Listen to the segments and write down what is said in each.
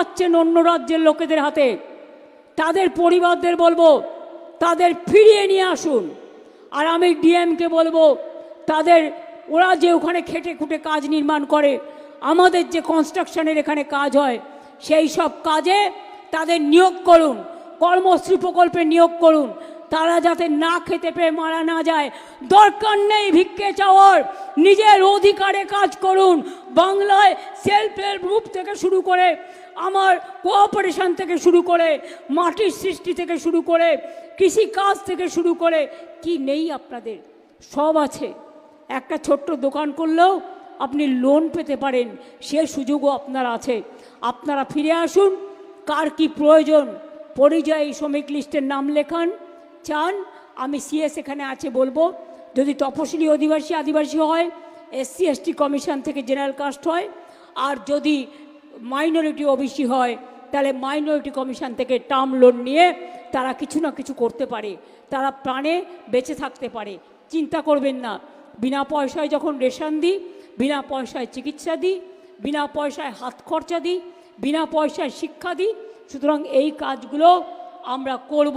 পাচ্ছেন অন্য রাজ্যের লোকেদের হাতে। তাদের পরিবারদের বলব, তাদের ফিরিয়ে নিয়ে আসুন। আর আমি ডিএমকে বলব, তাদের, ওরা যে ওখানে খেটে খুঁটে কাজ নির্মাণ করে, আমাদের যে কনস্ট্রাকশনের এখানে কাজ হয়, সেই সব কাজে তাদের নিয়োগ করুন, কর্মশ্রী প্রকল্পে নিয়োগ করুন। তারা যাতে না খেতে পেয়ে মারা না যায়। দরকার নেই ভিক্ষে চাওয়ার। নিজের অধিকারে কাজ করুন। বাংলায় সেলফ হেল্প গ্রুপ থেকে শুরু করে, আমার কোঅপারেশন থেকে শুরু করে, মাটির সৃষ্টি থেকে শুরু করে কৃষি কাজ থেকে শুরু করে, কি নেই আপনাদের? সব আছে। একটা ছোট্ট দোকান করলেও আপনি লোন পেতে পারেন। সে সুযোগও আপনার আছে। আপনারা ফিরে আসুন। কার কি প্রয়োজন? পরিযায়ী শ্রমিক লিস্টের নাম লেখান। চান, আমি সিএস এখানে আছে বলব। যদি তপশিলি অধিবাসী, আদিবাসী হয় এসসি এসটি কমিশন থেকে জেনারেল কাস্ট হয়। আর যদি মাইনরিটি ওবিসি হয়, তাহলে মাইনরিটি কমিশন থেকে টার্ম লোন নিয়ে তারা কিছু না কিছু করতে পারে। তারা প্রাণে বেঁচে থাকতে পারে। চিন্তা করবেন না। বিনা পয়সায় যখন রেশন দিই, বিনা পয়সায় চিকিৎসা দিই, বিনা পয়সায় হাত খরচা দিই, বিনা পয়সায় শিক্ষা দিই, সুতরাং এই কাজগুলো আমরা করব।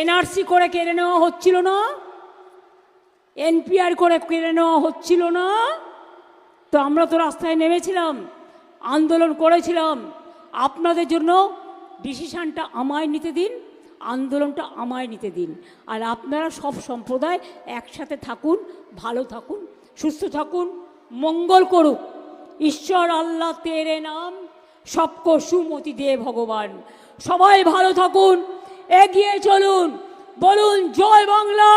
এনআরসি করে কেড়ে নেওয়া হচ্ছিল না? এনপিআর করে কেড়ে নেওয়া হচ্ছিল না? তো আমরা তো রাস্তায় নেমেছিলাম, আন্দোলন করেছিলাম। আপনাদের জন্য ডিসিশানটা আমায় নিতে দিন, আন্দোলনটা আমায় নিতে দিন। আর আপনারা সব সম্প্রদায় একসাথে থাকুন, ভালো থাকুন, সুস্থ থাকুন, মঙ্গল করুক। ঈশ্বর আল্লাহ তেরে নাম, সবকো সুমতি দে ভগবান। সবাই ভালো থাকুন। এগিয়ে চলুন বলুন জয় বাংলা।